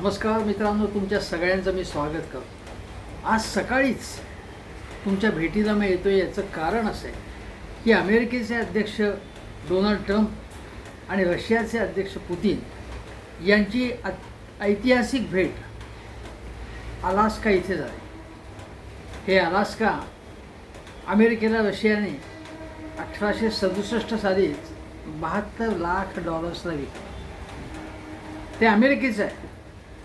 नमस्कार मित्रांनो तुमच्या सगळ्यांचं मी स्वागत करतो. आज सकाळीच तुमच्या भेटीला मी येतो याचं कारण असं आहे की अमेरिकेचे अध्यक्ष डोनाल्ड ट्रम्प आणि रशियाचे अध्यक्ष पुतीन यांची ऐतिहासिक भेट अलास्का इथे झाली. हे अलास्का अमेरिकेला रशियाने अठराशे सदुसष्ट सालीच बहात्तर लाख डॉलर्सला विकलं. ते अमेरिकेचं आहे.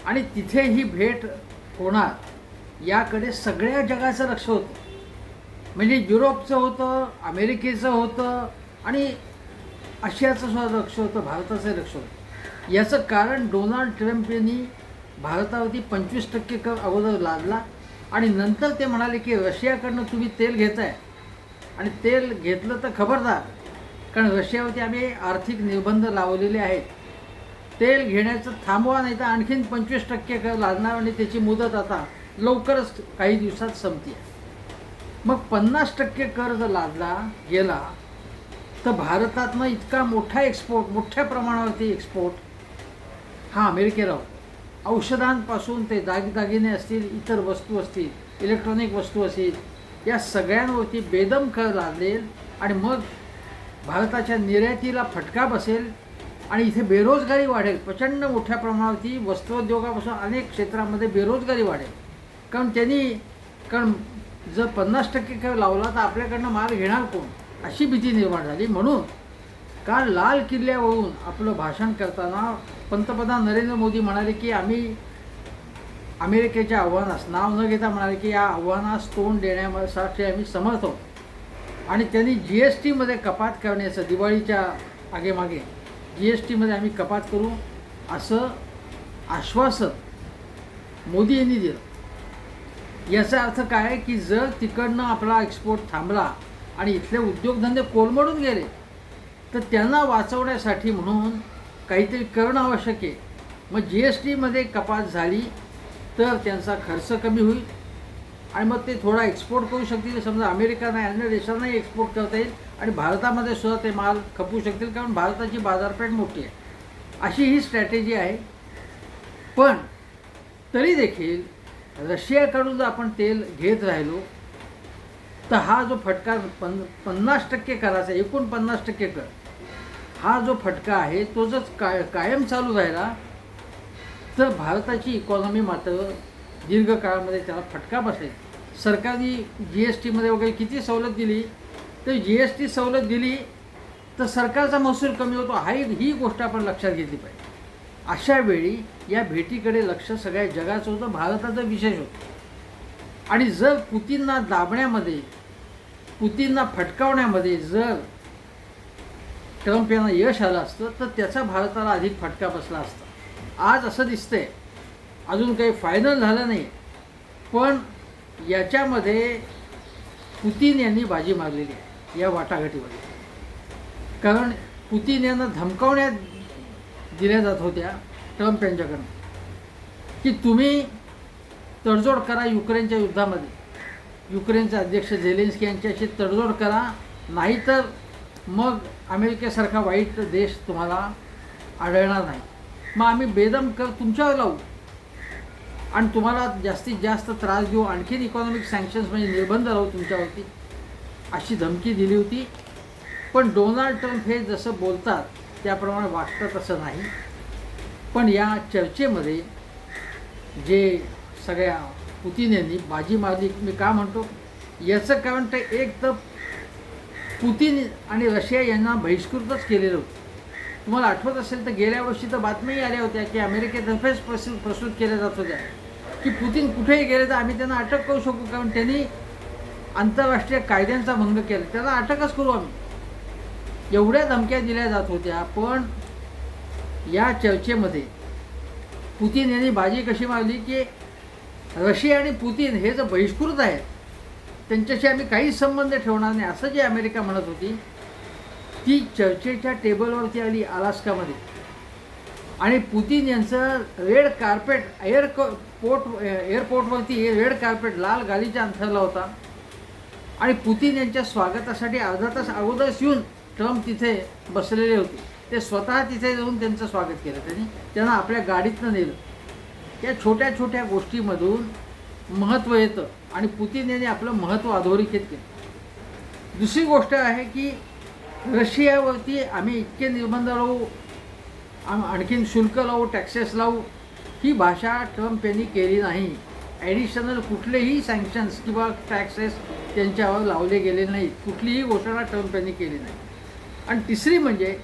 आणि तिथे ही भेट होणार याकडे सगळ्या जगाचं लक्ष होतं. म्हणजे युरोपचं होतं अमेरिकेचं होतं आणि आशियाचं सुद्धा लक्ष होतं भारताचं लक्ष होतं. याचं कारण डोनाल्ड ट्रम्प यांनी भारतावरती पंचवीस टक्के कर अगोदर लादला आणि नंतर ते म्हणाले की रशियाकडनं तुम्ही तेल घेताय. आणि तेल घेतलं तर खबरदार कारण रशियावरती आम्ही आर्थिक निर्बंध लावलेले आहेत. तेल घेण्याचं थांबवा नाही तर आणखीन पंचवीस टक्के कर लादणार आणि त्याची मुदत आता लवकरच काही दिवसात संपते मग पन्नास टक्के कर जर लादला गेला तर भारतातनं इतका मोठा एक्सपोर्ट मोठ्या प्रमाणावरती एक्सपोर्ट हा अमेरिकेला होतो. औषधांपासून ते दागदागिने असतील इतर वस्तू असतील इलेक्ट्रॉनिक वस्तू असतील या सगळ्यांवरती बेदम कर लादेल आणि मग भारताच्या निर्यातीला फटका बसेल आणि इथे बेरोजगारी वाढेल. प्रचंड मोठ्या प्रमाणावरती वस्त्रोद्योगापासून अनेक क्षेत्रामध्ये बेरोजगारी वाढेल. कारण त्यांनी कारण जर पन्नास टक्के कर लावला तर आपल्याकडनं माल घेणार कोण? अशी भीती निर्माण झाली. म्हणून काल लाल किल्ल्यावरून आपलं भाषण करताना पंतप्रधान नरेंद्र मोदी म्हणाले की आम्ही अमेरिकेच्या आव्हानास नाव न घेता म्हणाले की या आव्हानास तोंड देण्यासाठी आम्ही समर्थ आहोत. आणि त्यांनी जी एस टीमध्ये कपात करण्याचं दिवाळीच्या आगेमागे जी एस टीमध्ये आम्ही कपात करू असं आश्वासन मोदी यांनी दिलं. याचा अर्थ काय आहे की जर तिकडनं आपला एक्सपोर्ट थांबला आणि इथले उद्योगधंदे कोलमडून गेले तर त्यांना वाचवण्यासाठी म्हणून काहीतरी करणं आवश्यक आहे. मग जी एस टीमध्ये कपात झाली तर त्यांचा खर्च कमी होईल. आणि मग ते थोडा एक्सपोर्ट करू शकतील. समजा अमेरिका नाही अन्य देशांनाही एक्सपोर्ट करता येईल आणि भारतामध्ये सुद्धा ते माल खपू शकतील कारण भारताची बाजारपेठ मोठी आहे. अशी ही स्ट्रॅटेजी आहे. पण तरी देखील रशियाकडून जर आपण तेल घेत राहिलो तर हा जो फटका पन पन्नास टक्के कराचा एकूण पन्नास टक्के कर. हा जो फटका आहे तो जर काय कायम चालू राहिला तर भारताची इकॉनॉमी मात्र दीर्घकाळामध्ये त्याला फटका बसेल. सरकारने जी एस टीमध्ये वगैरे किती सवलत दिली तर जी एस टी सवलत दिली तर सरकारचा महसूल कमी होतो हा ही गोष्ट आपण लक्षात घेतली पाहिजे. अशा वेळी या भेटीकडे लक्ष सगळ्या जगाचं होतं भारताचं विशेष होतं. आणि जर पुतींना दाबण्यामध्ये पुतींना फटकावण्यामध्ये जर ट्रम्प यांना यश आलं असतं तर त्याचा भारताला अधिक फटका बसला असता. आज असं दिसतंय. अजून काही फायनल झालं नाही. पण याच्यामध्ये पुतीन यांनी बाजी मारलेली आहे या वाटाघाटीमध्ये. कारण पुतीन यांना धमकावण्यात दिल्या जात होत्या ट्रम्प यांच्याकडनं की तुम्ही तडजोड करा युक्रेनच्या युद्धामध्ये. युक्रेनचे अध्यक्ष झेलेन्स्की यांच्याशी तडजोड करा नाहीतर मग अमेरिकेसारखा वाईट देश तुम्हाला आढळणार नाही. मग आम्ही बेदम कर तुमच्यावर लावू. आणि तुम्हाला जास्तीत जास्त त्रास देऊ आणखीन इकॉनॉमिक सँक्शन्स म्हणजे निर्बंध लावू तुमच्यावरती अशी धमकी दिली होती. पण डोनाल्ड ट्रम्प हे जसं बोलतात त्याप्रमाणे वाटतं तसं नाही. पण या चर्चेमध्ये जे सगळ्या पुतीन यांनी बाजी मारली मी का म्हणतो? याचं कारण ते एक तर पुतीन आणि रशिया यांना बहिष्कृतच केलेलं होतं. तुम्हाला आठवत असेल तर गेल्या वर्षी तर बातम्याही आल्या होत्या की अमेरिकेतर्फेच प्रसू प्रस्तुत केल्या जात होत्या. की पुतीन कुठेही गेले तर आम्ही त्यांना अटक करू शकू कारण त्यांनी आंतरराष्ट्रीय कायद्यांचा भंग केला. त्याला अटकच करू आम्ही. एवढ्या धमक्या दिल्या जात होत्या पण या चर्चेमध्ये पुतीन यांनी बाजी कशी मारली की रशिया आणि पुतीन हे जर बहिष्कृत आहेत त्यांच्याशी आम्ही काहीच संबंध ठेवणार नाही असं जे अमेरिका म्हणत होती ती चर्चेच्या टेबलवरती आली अलास्कामध्ये. आणि पुतीन यांचं रेड कार्पेट एअर पोर्ट एअरपोर्टवरती रेड कार्पेट लाल गालीच्या अंथरला होता. आणि पुतीन यांच्या स्वागतासाठी अर्धा तास अगोदरच येऊन ट्रम्प तिथे बसलेले होते. ते स्वतः तिथे जाऊन त्यांचं स्वागत केलं. त्यांनी त्यांना आपल्या गाडीतनं नेलं. या छोट्या छोट्या गोष्टीमधून महत्त्व येतं आणि पुतीन यांनी आपलं महत्त्व अधोरेखित केलं. दुसरी गोष्ट आहे की रशियावरती आम्ही इतके निर्बंध लावू आणखीन शुल्क लावू टॅक्सेस लावू ही भाषा ट्रम्प यांनी केली नाही. ॲडिशनल कुठलेही सँक्शन्स किंवा टॅक्सेस त्यांच्यावर लावले गेले नाहीत. कुठलीही घोषणा ट्रम्प यांनी केली नाही. आणि तिसरी म्हणजे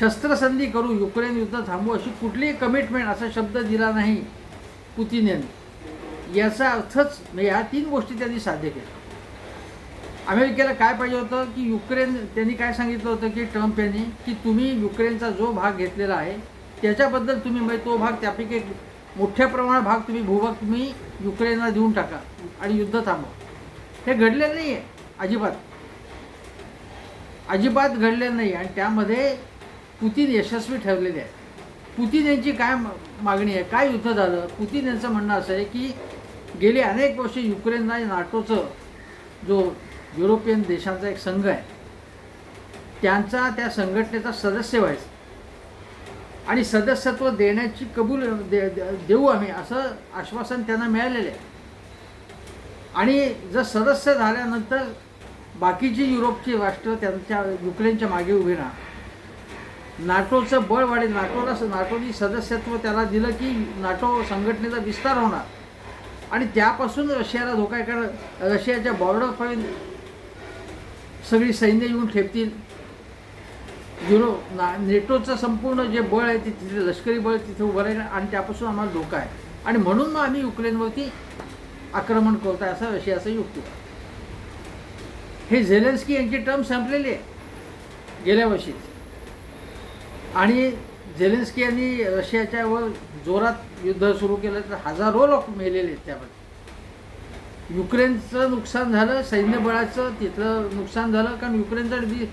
शस्त्रसंधी करू युक्रेन युद्ध थांबू अशी कुठलीही कमिटमेंट असा शब्द दिला नाही पुतीन यांनी याचा अर्थच या ह्या तीन गोष्टी त्यांनी साध्य केल्या. अमेरिकेला काय पाहिजे होतं की युक्रेन त्यांनी काय सांगितलं होतं की ट्रम्प यांनी की तुम्ही युक्रेनचा जो भाग घेतलेला आहे त्याच्याबद्दल तुम्ही म्हणजे तो भाग त्यापैकी एक मोठ्या प्रमाणात भाग तुम्ही भूभाग तुम्ही युक्रेनला देऊन टाका आणि युद्ध थांबवा. हे घडलेलं नाही आहे अजिबात. अजिबात घडलेलं नाही आणि त्यामध्ये पुतीन यशस्वी ठरलेले आहे पुतीन यांची काय मागणी आहे? काय युद्ध झालं? पुतीन यांचं म्हणणं असं आहे की गेली अनेक वर्षे युक्रेनला नाटोचं जो युरोपियन देशांचा एक संघ आहे. त्यांचा त्या संघटनेचा सदस्य व्हायचं. आणि सदस्यत्व देण्याची कबूल दे दे- देऊ आम्ही असं आश्वासन त्यांना मिळालेलं आहे. आणि जर सदस्य झाल्यानंतर बाकीची युरोपची राष्ट्र त्यांच्या युक्रेनच्या मागे उभे राहा. नाटोचं बळ वाढेल. नाटोला नाटोनी सदस्यत्व त्याला दिलं की नाटो संघटनेचा विस्तार होणार. आणि त्यापासून रशियाला धोका कारण रशियाच्या बॉर्डरपर्यंत सगळी सैन्य येऊन ठेपतील. युरो ना नेटोचं संपूर्ण जे बळ आहे ते तिथे लष्करी बळ तिथे उभं राहील आणि त्यापासून आम्हाला धोका आहे. आणि म्हणून मग आम्ही युक्रेनवरती आक्रमण करतो आहे असं रशियाचं युक्ती. हे झेलेन्स्की यांची टर्म संपलेली आहे गेल्या वर्षीच आणि झेलेन्स्की यांनी रशियाच्या वर जोरात युद्ध सुरू केलं तर हजारो लोक मेलेले आहेत त्यामध्ये. युक्रेनचं नुकसान झालं सैन्यबळाचं तिथलं नुकसान झालं कारण युक्रेनचा वी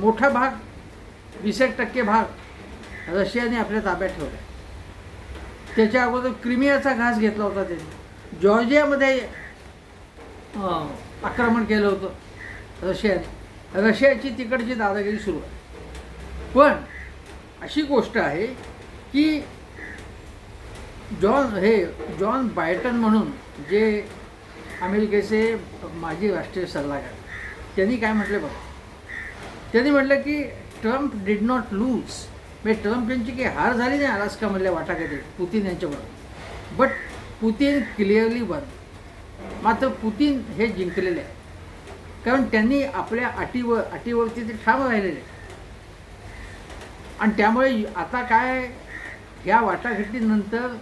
मोठा भाग वीस एक टक्के भाग रशियाने आपल्या ताब्यात ठेवला त्याच्या अगोदर क्रिमियाचा घास घेतला होता त्यांनी. जॉर्जियामध्ये आक्रमण केलं होतं रशियाने. रशियाची तिकडची दादागिरी सुरू आहे. पण अशी गोष्ट आहे की जॉन हे जॉन बायटन म्हणून जे अमेरिकेचे माजी राष्ट्रीय सल्लागार. त्यांनी काय म्हटले बघा? त्यांनी म्हटलं की ट्रम्प डिड नॉट लूज म्हणजे ट्रम्प यांची काही हार झाली नाही अलास्कामधल्या वाटाघाटीत पुतीन यांच्याबरोबर. बट पुतीन क्लिअरली वन मात्र पुतीन हे जिंकलेले आहे कारण त्यांनी आपल्या अटीवर अटीवरती ते ठाम राहिलेले आहे. आणि त्यामुळे आता काय ह्या वाटाघाटीनंतर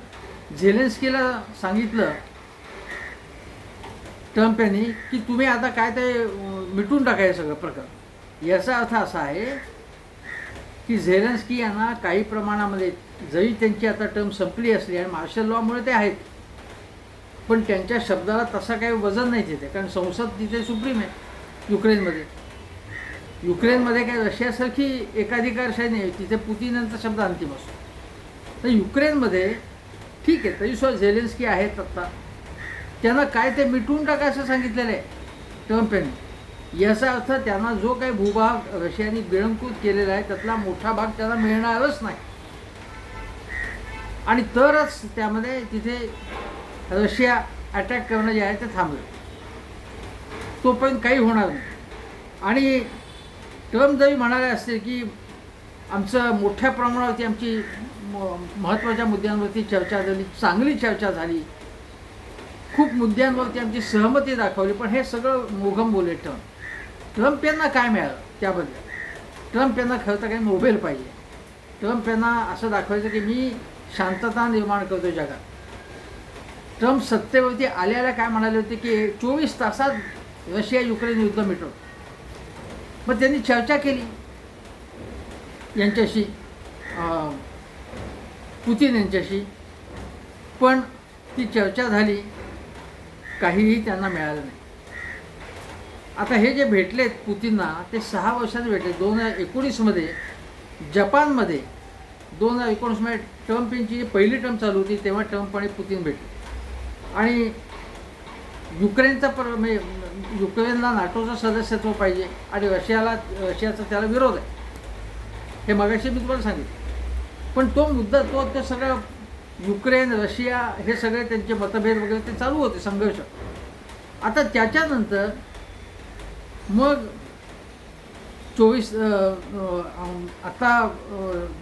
झेलेन्स्कीला सांगितलं ट्रम्प यांनी की तुम्ही आता काय ते मिटून टाकाय सगळं प्रकार याचा अर्थ असा आहे की झेलेन्स्की यांना काही प्रमाणामध्ये जरी त्यांची आता टर्म संपली असली आणि मार्शल लॉमुळे ते आहेत पण त्यांच्या शब्दाला तसा काही वजन नाही तिथे कारण संसद तिथे सुप्रीम आहे युक्रेनमध्ये. युक्रेनमध्ये काय रशियासारखी एकाधिकारशाही नाही तिथे पुतीन यांचा शब्द अंतिम असतो. तर युक्रेनमध्ये ठीक आहे तरी सुद्धा झेलेन्स्की आहेत आत्ता त्यांना काय ते मिटवून टाका असं सांगितलेलं आहे. ट्रम्प यांनी याचा अर्थ त्यांना जो काही भूभाग रशियाने विळंकृत केलेला आहे त्यातला मोठा भाग त्यांना मिळणारच नाही. आणि तरच त्यामध्ये तिथे रशिया अटॅक करणं जे आहे ते थांबलं. तोपर्यंत काही होणार नाही. आणि ट्रम्प जरी म्हणाले असते की आमचं मोठ्या प्रमाणावरती आमची म- महत्त्वाच्या मुद्द्यांवरती चर्चा झाली चांगली चर्चा झाली खूप मुद्द्यांवरती आमची सहमती दाखवली पण हे सगळं मोघम बोले ट्रम्प ट्रम्प यांना काय मिळालं त्याबद्दल? ट्रम्प यांना खरं तर काही नोबेल पाहिजे. ट्रम्प यांना असं दाखवायचं की मी शांतता निर्माण करतो जगात. ट्रम्प सत्तेवरती आल्याला काय म्हणाले होते की चोवीस तासात रशिया युक्रेन युद्ध मिटव. मग त्यांनी चर्चा केली. यांच्याशी पुतीन यांच्याशी. पण ती चर्चा झाली. काहीही त्यांना मिळालं नाही. आता हे जे भेटलेत पुतींना ते सहा वर्षांनी भेटले. दोन हजार एकोणीसमध्ये जपानमध्ये दोन हजार एकोणीसमध्ये ट्रम्प यांची जी पहिली टर्म चालू होती तेव्हा ट्रम्प आणि पुतीन भेटले. आणि युक्रेनचा पर म्हणजे युक्रेनला नाटोचं सदस्यत्व पाहिजे आणि रशियाला रशियाचा त्याला विरोध आहे. हे मगाशी मी तुम्हाला सांगितलं. पण तो मुद्दा तो तो सगळं युक्रेन रशिया हे सगळे त्यांचे मतभेद वगैरे ते चालू होते संघर्ष. आता त्याच्यानंतर मग चोवीस आता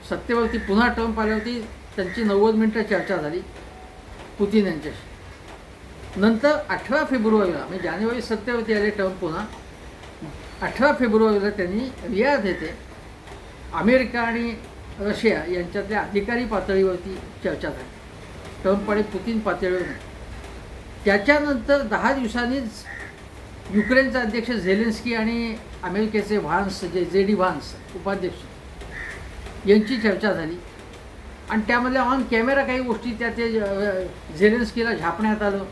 सत्तेवरती पुन्हा ट्रम्प आल्यावरती त्यांची नव्वद मिनटं चर्चा झाली पुतीन यांच्याशी. नंतर अठरा फेब्रुवारीला म्हणजे जानेवारी सत्तेवरती आले ट्रम्प पुन्हा अठरा फेब्रुवारीला त्यांनी रियाध येथे अमेरिका आणि रशिया यांच्यातल्या अधिकारी पातळीवरती चर्चा झाली. ट्रम्प आणि पुतीन पातळीवर नाही. त्याच्यानंतर दहा दिवसांनीच युक्रेनचे अध्यक्ष झेलेन्स्की आणि अमेरिकेचे व्हान्स जे जे डी व्हान्स उपाध्यक्ष यांची चर्चा झाली. आणि त्यामध्ये ऑन कॅमेरा काही गोष्टी त्या ते झेलेन्स्कीला झापण्यात आलं.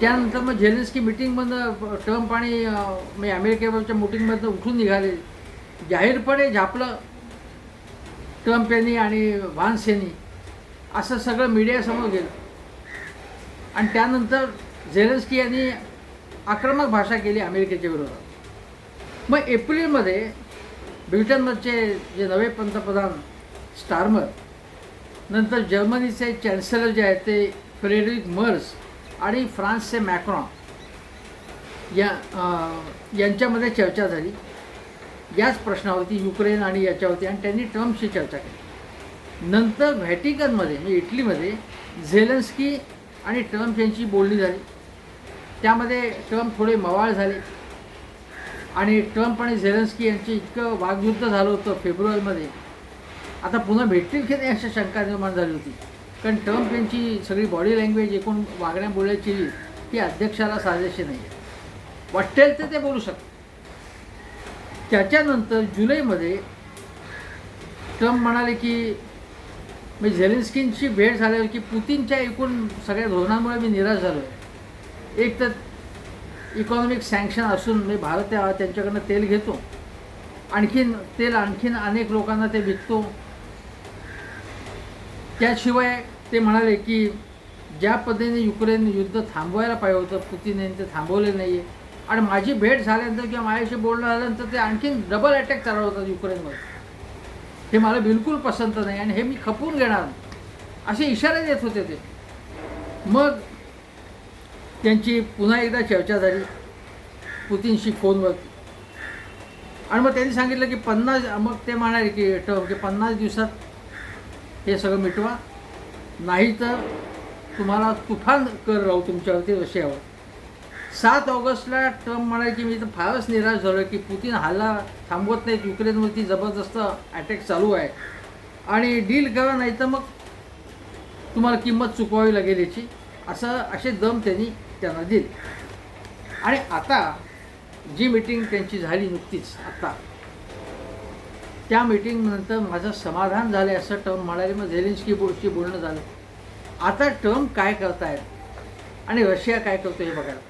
त्यानंतर मग झेलेन्स्की मिटिंगमधनं ट्रम्प आणि म्हणजे अमेरिकेवरच्या मिटिंगमधनं उठून निघाले. जाहीरपणे झापलं. ट्रम्प यांनी आणि व्हान्स यांनी असं सगळं मीडियासमोर गेलं. आणि त्यानंतर झेलेन्स्की यांनी आक्रमक भाषा केली अमेरिकेच्या विरोधात. मग एप्रिलमध्ये ब्रिटनमधचे जे नवे पंतप्रधान स्टार्मर नंतर जर्मनीचे चॅन्सलर जे आहेत ते फ्रेडरिक मर्स आणि फ्रान्सचे मॅक्रॉन या यांच्यामध्ये चर्चा झाली. याच प्रश्नावरती युक्रेन आणि याच्यावरती आणि त्यांनी ट्रम्पशी चर्चा केली. नंतर व्हॅटिकनमध्ये म्हणजे इटलीमध्ये झेलन्स्की आणि ट्रम्प यांची बोलणी झाली. त्यामध्ये ट्रम्प थोडे मवाळ झाले. आणि ट्रम्प आणि झेलन्स्की यांचे इतकं वागयुद्ध झालं होतं फेब्रुवारीमध्ये. आता पुन्हा भेटतील की नाही अशी शंका निर्माण झाली होती. कारण ट्रम्प यांची सगळी बॉडी लँग्वेज एकूण वागण्या बोलायची ती अध्यक्षाला साजेशी नाही आहे वाटेल तर ते बोलू शकतात. त्याच्यानंतर जुलैमध्ये ट्रम्प म्हणाले की मी झेलेन्स्कींची भेट झाल्यावर की पुतीनच्या एकूण सगळ्या धोरणामुळे मी निराश झालो आहे एक तर इकॉनॉमिक सँक्शन असून मी भारत त्या- त्यांच्याकडनं तेल घेतो. आणखीन तेल आणखीन अनेक लोकांना ते विकतो. त्याशिवाय ते म्हणाले की ज्या पद्धतीने युक्रेन युद्ध थांबवायला पाहिजे होतं पुतीन यांनी ते थांबवले नाही आहे आणि माझी भेट झाल्यानंतर किंवा माझ्याशी बोलणं झाल्यानंतर ते आणखीन डबल अटॅक चालवतात युक्रेनमध्ये हे मला बिलकुल पसंत नाही आणि हे मी खपून घेणार असे इशारे देत होते ते. मग त्यांची पुन्हा एकदा चर्चा झाली. पुतीनशी फोनवरती आणि मग त्यांनी सांगितलं की पन्नास मग ते म्हणाले की टर्म की पन्नास दिवसात हे सगळं मिटवा. नाही तर तुम्हाला तुफान कर राहू तुमच्यावरती रशियावर. सात ऑगस्टला ट्रम्प म्हणायची मी तर फारच निराश झालो की पुतीन हल्ला थांबवत नाहीत. युक्रेनवरती जबरदस्त अटॅक चालू आहे. आणि डील करा नाही तर मग तुम्हाला किंमत चुकवावी लागेल याची. असं असे दम त्यांनी त्यांना दिले. आणि आता जी मीटिंग त्यांची झाली नुकतीच आता त्या मीटिंगनंतर माझं समाधान झालं असं टर्म म्हणाले. मग झेलिन्स्की बोर्डशी बोलणं झालं. आता टर्म काय करतायत आणि रशिया काय करतो हे बघायला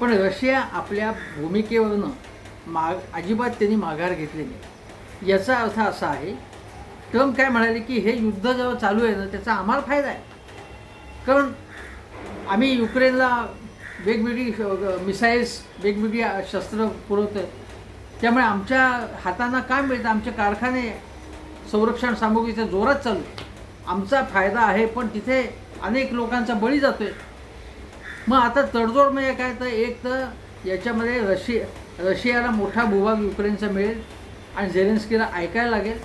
पण रशिया आपल्या भूमिकेवरनं माग अजिबात त्यांनी माघार घेतली नाही. याचा अर्थ असा आहे ट्रम्प काय म्हणाले की हे युद्ध जेव्हा चालू आहे ना त्याचा आम्हाला फायदा आहे. कारण आम्ही युक्रेनला वेगवेगळी मिसाईल्स वेगवेगळी शस्त्र पुरवतो आहे त्यामुळे आमच्या हातांना काय मिळतं. आमचे कारखाने संरक्षण सामुग्रीच्या जोरात चालू आहे. आमचा फायदा आहे पण तिथे अनेक लोकांचा बळी जातो आहे मग आता तडजोड म्हणजे काय तर एक तर याच्यामध्ये रशिया रशियाला मोठा भूभाग युक्रेनचा मिळेल आणि झेलेन्स्कीला ऐकायला लागेल.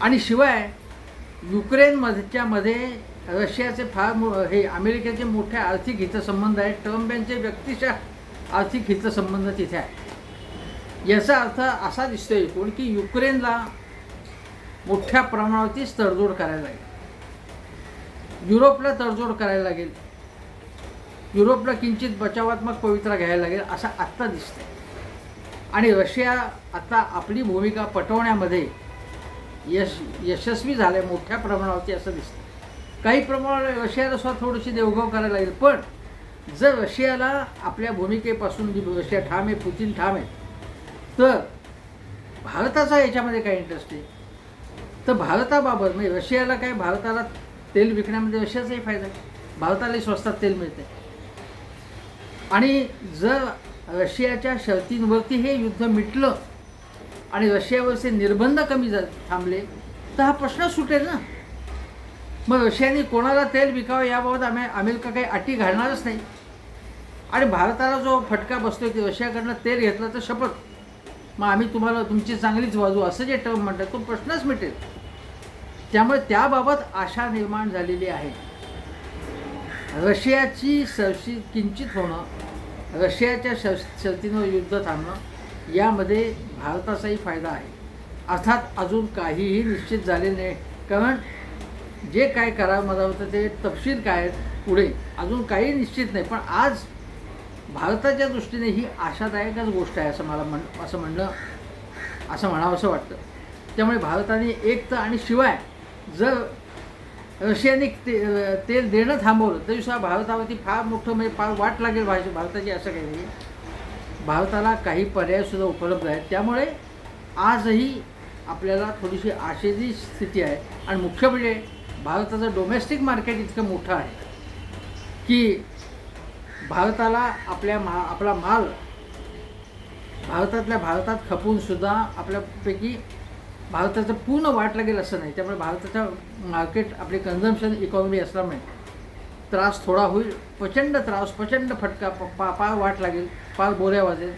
आणि शिवाय युक्रेनमध्येच्या मध्ये रशियाचे फार मो हे अमेरिकेचे मोठे आर्थिक हितसंबंध आहेत. ट्रम्प यांचे व्यक्तिशः आर्थिक हितसंबंध तिथे आहे याचा अर्थ असा दिसतोय एकूण की युक्रेनला मोठ्या प्रमाणावरतीच तडजोड करायला लागेल. युरोपला तडजोड करायला लागेल. युरोपला किंचित बचावात्मक पवित्रा घ्यायला लागेल असं आत्ता दिसतंय. आणि रशिया आता आपली भूमिका पटवण्यामध्ये यश यशस्वी झालं आहे मोठ्या प्रमाणावरती असं दिसतं काही प्रमाणात रशियाला सुद्धा थोडीशी देवघाव करायला लागेल पण जर रशियाला आपल्या भूमिकेपासून जी रशिया ठाम आहे पुतीन ठाम आहे तर भारताचा याच्यामध्ये काय इंटरेस्ट आहे. तर भारताबाबत म्हणजे रशियाला काय भारताला तेल विकण्यामध्ये रशियाचाही फायदा आहे. भारतालाही स्वस्तात तेल मिळते आणि जर रशियाच्या शर्तींवरती हे युद्ध मिटलं आणि रशियावरचे निर्बंध कमी जा थांबले तर हा प्रश्न सुटेल ना? मग रशियाने कोणाला तेल विकावं याबाबत आम्ही अमेरिका काही अटी घालणारच नाही. आणि भारताला जो फटका बसतोय की रशियाकडनं तेल घेतलं तर शपथ. मग आम्ही तुम्हाला तुमची चांगलीच बाजू असं जे टर्म म्हणतात तो प्रश्नच मिटेल. त्यामुळे त्याबाबत आशा निर्माण झालेली आहे. रशियाची सरशी किंचित होणं रशियाच्या शर शर्तीनं युद्ध थांबणं यामध्ये भारताचाही फायदा आहे. अर्थात अजून काहीही निश्चित झाले नाही. कारण जे काय करार होतं ते तपशील काय आहेत पुढे. अजून काही निश्चित नाही. पण आज भारताच्या दृष्टीने ही आशादायकच गोष्ट आहे असं मला म्हण असं म्हणणं असं म्हणावं असं वाटतं. त्यामुळे भारताने एक तर आणि शिवाय जर रशियाने ते तेल देणं थांबवलं. तरीसुद्धा भारतावरती फार मोठं म्हणजे फार वाट लागेल भाषे भारताची असं काही नाही. भारताला काही पर्यायसुद्धा उपलब्ध आहेत. त्यामुळे आजही आपल्याला थोडीशी आशेची स्थिती आहे. आणि मुख्य म्हणजे भारताचं डोमेस्टिक मार्केट इतकं मोठं आहे की भारताला आपल्या मा आपला माल भारतातल्या भारतात खपूनसुद्धा आपल्यापैकी भारताचं पूर्ण वाट लागेल असं नाही. त्यामुळे भारताचं मार्केट आपली कन्झम्शन इकॉनॉमी असल्यामुळे त्रास थोडा होईल. प्रचंड त्रास प्रचंड फटका प पा फार वाट लागेल फार बोऱ्या वाजेल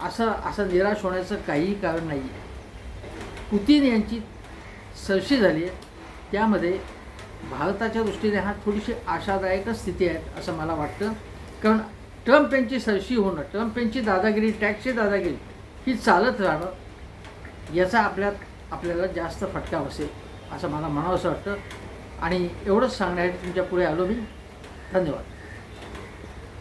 असं असं निराश होण्याचं काहीही कारण नाही आहे पुतीन यांची सरशी झाली आहे. त्यामध्ये भारताच्या दृष्टीने हा थोडीशी आशादायकच स्थिती आहे असं मला वाटतं. कारण ट्रम्प यांची सरशी होणं ट्रम्प यांची दादागिरी टॅक्सची दादागिरी ही चालत राहणं याचा आपल्यात आपल्याला जास्त फटका बसेल असं मला म्हणावं असं वाटतं. आणि एवढंच सांगण्यासाठी तुमच्यापुढे आलो मी. धन्यवाद.